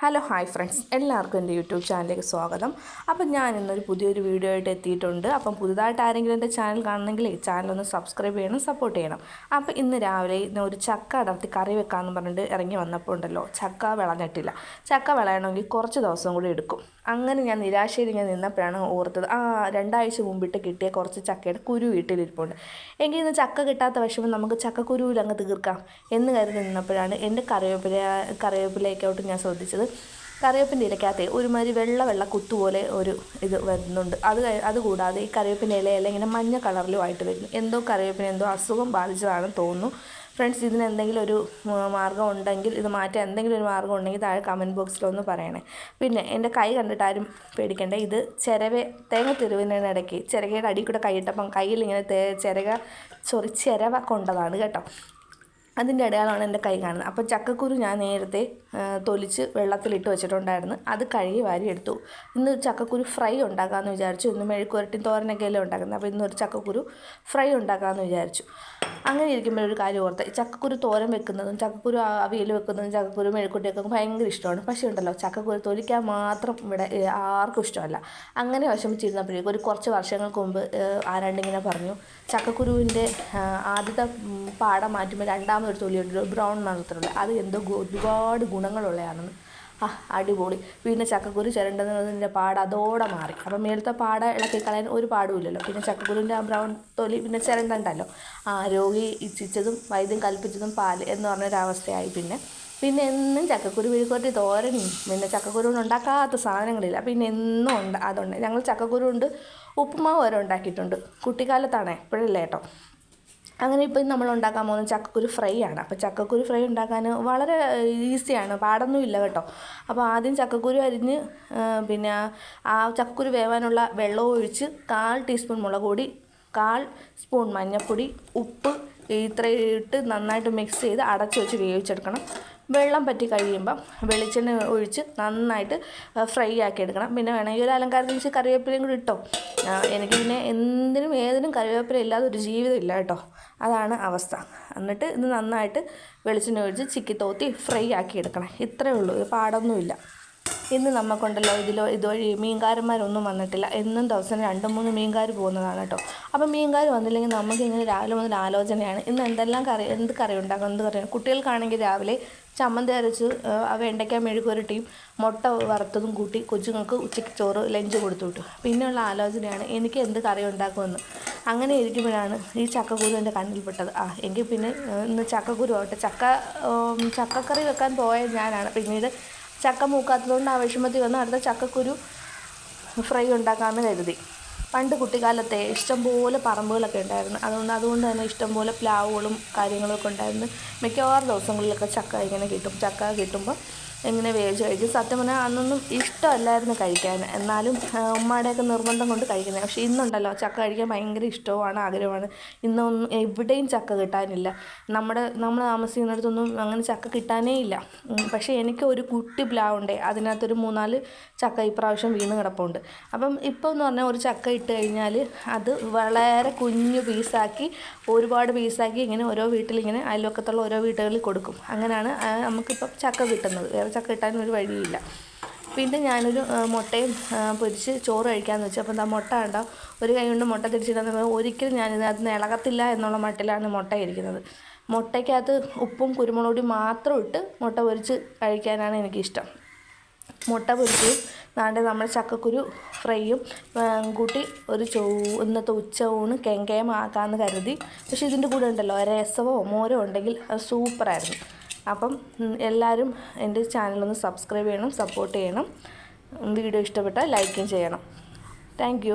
Hello hi friends. എല്ലാവർക്കും എന്റെ YouTube ചാനലിലേക്ക് സ്വാഗതം. അപ്പം ഞാൻ ഇന്നൊരു പുതിയൊരു വീഡിയോ ആയിട്ട് എത്തിയിട്ടുണ്ട്. അപ്പം പുതുതായിട്ട് ആരെങ്കിലും എന്റെ ചാനൽ കാണണമെങ്കിൽ ഒന്ന് സബ്സ്ക്രൈബ് ചെയ്യണം സപ്പോർട്ട് ചെയ്യണം. അപ്പം ഇന്ന് രാവിലെ ഇന്ന് ഒരു ചക്ക അടർത്തി കറി വെക്കാമെന്ന് പറഞ്ഞിട്ട് ഇറങ്ങി വന്നപ്പോൾ ഉണ്ടല്ലോ ചക്ക വിളഞ്ഞിട്ടില്ല. ചക്ക വിളയണമെങ്കിൽ കുറച്ച് ദിവസം കൂടി എടുക്കും. അങ്ങനെ ഞാൻ നിരാശയിൽ ഇങ്ങനെ നിന്നപ്പോഴാണ് ഓർത്തത് ആ രണ്ടാഴ്ച മുമ്പിട്ട് കിട്ടിയ കുറച്ച് ചക്കയുടെ കുരു വീട്ടിലിരിപ്പുണ്ട്. എങ്കിൽ ഇന്ന് ചക്ക കിട്ടാത്ത വിഷമം നമുക്ക് ചക്കക്കുരുവിൽ അങ്ങ് തീർക്കാം എന്ന് കരുതി നിന്നപ്പോഴാണ് എന്റെ കറിവേപ്പില കറിവേപ്പിലേക്കോട്ട് ഞാൻ ശ്രദ്ധിച്ചത്. കറിവേപ്പിന്റെ ഇലക്കകത്ത് ഒരുമാതിരി വെള്ള വെള്ള കുത്തുപോലെ ഒരു ഇത് വരുന്നുണ്ട്. അത് അതുകൂടാതെ ഈ കറിവേപ്പിന്റെ ഇലയെല്ലാം ഇങ്ങനെ മഞ്ഞ കളറിലും ആയിട്ട് വരുന്നു എന്തോ കറിവേപ്പിന് എന്തോ അസുഖം ബാധിച്ചതാണെന്ന് തോന്നുന്നു. ഫ്രണ്ട്സ് ഇതിന് എന്തെങ്കിലും ഒരു മാർഗം ഉണ്ടെങ്കിൽ ഇത് മാറ്റാൻ എന്തെങ്കിലും ഒരു മാർഗം ഉണ്ടെങ്കിൽ താഴെ കമന്റ് ബോക്സിലൊന്ന് പറയണേ. പിന്നെ എന്റെ കൈ കണ്ടിട്ട് ആരും പേടിക്കണ്ട? ഇത് ചിരവ തേങ്ങ തിരുവിനിടയ്ക്ക് ചിരകയുടെ അടി കൂടെ കൈയിട്ടപ്പം കയ്യിൽ ഇങ്ങനെ ചിരക സോറി ചിരവ കൊണ്ടതാണ് കേട്ടോ. അതിന്റെ അടയാളമാണ് എന്റെ കൈ കാണുന്നത്. അപ്പോൾ ചക്കക്കുരു ഞാൻ നേരത്തെ തൊലിച്ച് വെള്ളത്തിലിട്ട് വെച്ചിട്ടുണ്ടായിരുന്നു. അത് കഴുകി വാരി എടുത്തു. ഇന്ന് ചക്കക്കുരു ഫ്രൈ ഉണ്ടാക്കാമെന്ന് വിചാരിച്ചു. ഇന്ന് മെഴുക്കുരട്ടി തോരനൊക്കെ അല്ലേ ഉണ്ടാക്കുന്നത്. അപ്പോൾ ഇന്നൊരു ചക്കക്കുരു ഫ്രൈ ഉണ്ടാക്കാമെന്ന് വിചാരിച്ചു. അങ്ങനെ ഇരിക്കുമ്പോൾ ഒരു കാര്യം ഓർത്ത് ചക്കക്കുരു തോരൻ വെക്കുന്നതും ചക്കക്കുരു അവിയൽ വെക്കുന്നതും ചക്കക്കുരു മെഴുക്കുട്ടിയൊക്കെ ഭയങ്കര ഇഷ്ടമാണ്. പക്ഷേ ഉണ്ടല്ലോ ചക്കക്കുരു തൊലിക്കാൻ മാത്രം ഇവിടെ ആർക്കും ഇഷ്ടമല്ല. അങ്ങനെ വിഷമിച്ചിരുന്നപ്പോഴേക്കും ഒരു കുറച്ച് വർഷങ്ങൾക്ക് മുമ്പ് ആരാണ്ടിങ്ങനെ പറഞ്ഞു ചക്കക്കുരുവിന്റെ ആദ്യത്തെ പാടം മാറ്റുമ്പോൾ രണ്ടാമതൊരു തൊലിയുണ്ട് ബ്രൗൺ നിറത്തിലുള്ള അത് എന്തോ ഒരുപാട് ഗുണങ്ങളുള്ളതാണെന്ന്. ആ അടിപൊളി. പിന്നെ ചക്കക്കുരു ചിരണ്ടുന്നതിന്റെ പാട അതോടെ മാറി. അപ്പം മേലത്തെ പാട ഇളക്കി കളയാൻ ഒരു പാടുമില്ലല്ലോ പിന്നെ ചക്കക്കുരുവിന്റെ ആ ബ്രൗൺ തൊലി പിന്നെ ചിരണ്ടണ്ടല്ലോ. ആ രോഗി ഇച്ഛിച്ചതും വൈദ്യം കൽപ്പിച്ചതും പാൽ എന്ന് പറഞ്ഞൊരവസ്ഥയായി പിന്നെ. പിന്നെ എന്നും ചക്കക്കുരു മെഴുക്കുവരട്ടി തോരനും പിന്നെ ചക്കക്കുരു കൊണ്ട് ഉണ്ടാക്കാത്ത സാധനങ്ങളില്ല. പിന്നെ എന്നും ഉണ്ട് അതുണ്ട്. ഞങ്ങൾ ചക്കക്കുരു കൊണ്ട് ഉപ്പുമാവ് വരെ ഉണ്ടാക്കിയിട്ടുണ്ട്. കുട്ടിക്കാലത്താണേ എപ്പോഴല്ലേ കേട്ടോ അങ്ങനെ ഇപ്പം നമ്മൾ ഉണ്ടാക്കാൻ പോകുന്നത് ചക്കക്കുരു ഫ്രൈ ആണ്. അപ്പോൾ ചക്കക്കുരു ഫ്രൈ ഉണ്ടാക്കാൻ വളരെ ഈസിയാണ് പാടൊന്നും ഇല്ല കേട്ടോ. അപ്പോൾ ആദ്യം ചക്കക്കുരു അരിഞ്ഞ് പിന്നെ ആ ചക്കക്കുരു വേവാനുള്ള വെള്ളം ഒഴിച്ച് കാൽ ടീസ്പൂൺ മുളക് പൊടി കാൽ സ്പൂൺ മഞ്ഞൾപ്പൊടി ഉപ്പ് ഇത്രയും ഇട്ട് നന്നായിട്ട് മിക്സ് ചെയ്ത് അടച്ചു വെച്ച് വേവിച്ചെടുക്കണം. വെള്ളം പറ്റി കഴിയുമ്പം വെളിച്ചെണ്ണ ഒഴിച്ച് നന്നായിട്ട് ഫ്രൈ ആക്കി എടുക്കണം. പിന്നെ വേണമെങ്കിൽ ഒരു അലങ്കാരത്തിന് വെച്ച് കറിവേപ്പിലയും കൂടി ഇട്ടോ. എനിക്ക് പിന്നെ എന്തിനും ഏതിനും കറിവേപ്പില ഇല്ലാതെ ഒരു ജീവിതം ഇല്ല കേട്ടോ. അതാണ് അവസ്ഥ. എന്നിട്ട് ഇത് നന്നായിട്ട് വെളിച്ചെണ്ണ ഒഴിച്ച് ചിക്കി തോത്തി ഫ്രൈ ആക്കി എടുക്കണം. ഇത്രയേ ഉള്ളൂ. ഇത് പാടൊന്നുമില്ല. ഇന്ന് നമുക്കുണ്ടല്ലോ ഇതിലോ ഇതുവഴി മീൻകാരന്മാരൊന്നും വന്നിട്ടില്ല. എന്നും ദിവസം രണ്ട് മൂന്ന് മീൻകാർ പോകുന്നതാണ് കേട്ടോ. അപ്പോൾ മീൻകാർ വന്നില്ലെങ്കിൽ നമുക്ക് ഇങ്ങനെ രാവിലെ മുതൽ ആലോചനയാണ്. ഇന്ന് എന്തെല്ലാം കറി എന്ത് കറി ഉണ്ടാക്കണം എന്ത് കറി കുട്ടികൾക്കാണെങ്കിൽ രാവിലെ ചമ്മന്തി അരച്ച് വെണ്ടയ്ക്ക മെഴുകുരട്ടിയും മുട്ട വറുത്തതും കൂട്ടി കൊച്ചുങ്ങൾക്ക് ഉച്ചയ്ക്ക് ചോറ് ലഞ്ച് കൊടുത്തു വിട്ടു. പിന്നെയുള്ള ആലോചനയാണ് എനിക്ക് എന്ത് കറി ഉണ്ടാക്കുമെന്ന്. അങ്ങനെ ഇരിക്കുമ്പോഴാണ് ഈ ചക്കക്കുരു എന്റെ കണ്ണിൽപ്പെട്ടത് ആ എങ്കിൽ പിന്നെ ഇന്ന് ചക്കക്കുരു ആവട്ടെ. ചക്ക ചക്കക്കറി വെക്കാൻ പോയ ഞാനാണ്. പിന്നീട് ചക്ക മൂക്കാത്തതുകൊണ്ട് ആ വിഷമത്തിൽ വന്ന്. അടുത്ത ചക്കക്കുരു ഫ്രൈ ഉണ്ടാക്കാമെന്ന് കരുതി. പണ്ട് കുട്ടിക്കാലത്തെ ഇഷ്ടംപോലെ പറമ്പുകളൊക്കെ ഉണ്ടായിരുന്നു. അതുകൊണ്ട് അതുകൊണ്ട് തന്നെ ഇഷ്ടംപോലെ പ്ലാവുകളും കാര്യങ്ങളൊക്കെ ഉണ്ടായിരുന്നു. മിക്കവാറും ദിവസങ്ങളിലൊക്കെ ചക്ക ഇങ്ങനെ കിട്ടും. ചക്ക കിട്ടുമ്പോൾ ഇങ്ങനെ വേവിച്ച് കഴിക്കും സത്യം പറഞ്ഞാൽ അന്നൊന്നും ഇഷ്ടമല്ലായിരുന്നു കഴിക്കാൻ. എന്നാലും ഉമ്മയുടെയൊക്കെ നിർബന്ധം കൊണ്ട് കഴിക്കുന്നത്. പക്ഷേ ഇന്നുണ്ടല്ലോ ചക്ക കഴിക്കാൻ ഭയങ്കര ഇഷ്ടവുമാണ് ആഗ്രഹമാണ് ഇന്നൊന്നും എവിടെയും ചക്ക കിട്ടാനില്ല. നമ്മുടെ നമ്മൾ താമസിക്കുന്നിടത്തൊന്നും അങ്ങനെ ചക്ക കിട്ടാനേ ഇല്ല. പക്ഷേ എനിക്ക് ഒരു കുട്ടി പ്ലാവുണ്ടേ. അതിനകത്തൊരു മൂന്നാൽ ചക്ക ഇപ്രാവശ്യം വീണ് കിടപ്പുണ്ട്. അപ്പം ഇപ്പോൾ എന്ന് പറഞ്ഞാൽ ഒരു ചക്ക ഇട്ട് കഴിഞ്ഞാൽ അത് വളരെ കുഞ്ഞു പീസാക്കി ഒരുപാട് പീസാക്കി ഇങ്ങനെ ഓരോ വീട്ടിലിങ്ങനെ അയൽവക്കത്തുള്ള ഓരോ വീടുകളിൽ കൊടുക്കും. അങ്ങനെയാണ് നമുക്കിപ്പം ചക്ക കിട്ടുന്നത്. ചക്ക കിട്ടാൻ ഒരു വഴിയില്ല. പിന്നെ ഞാനൊരു മുട്ടയും പൊരിച്ച് ചോറ് കഴിക്കാമെന്ന് വെച്ചു. അപ്പം എന്താ മുട്ട ഉണ്ടോ ഒരു കൈ കൊണ്ട് മുട്ട തിരിച്ചിടാന്ന് പറഞ്ഞാൽ ഒരിക്കലും ഞാനിത് അത് ഇളകത്തില്ല എന്നുള്ള മട്ടിലാണ് മുട്ട ഇരിക്കുന്നത്. മുട്ടയ്ക്കകത്ത് ഉപ്പും കുരുമുളക് മാത്രം ഇട്ട് മുട്ട പൊരിച്ച് കഴിക്കാനാണ് എനിക്കിഷ്ടം. മുട്ട പൊരിക്കുകയും നാണ്ട് നമ്മുടെ ചക്കക്കുരു ഫ്രൈയും കൂട്ടി ഒരു ചോ ഇന്നത്തെ ഉച്ച ഊണ് കെങ്കേമാക്കാമെന്ന് കരുതി. പക്ഷേ ഇതിന്റെ കൂടെ ഉണ്ടല്ലോ രസമോ മോരോ ഉണ്ടെങ്കിൽ അത് സൂപ്പറായിരുന്നു. അപ്പം എല്ലാവരും എന്റെ ചാനലൊന്ന് സബ്സ്ക്രൈബ് ചെയ്യണം സപ്പോർട്ട് ചെയ്യണം. വീഡിയോ ഇഷ്ടപ്പെട്ടാൽ ലൈക്കും ചെയ്യണം. താങ്ക്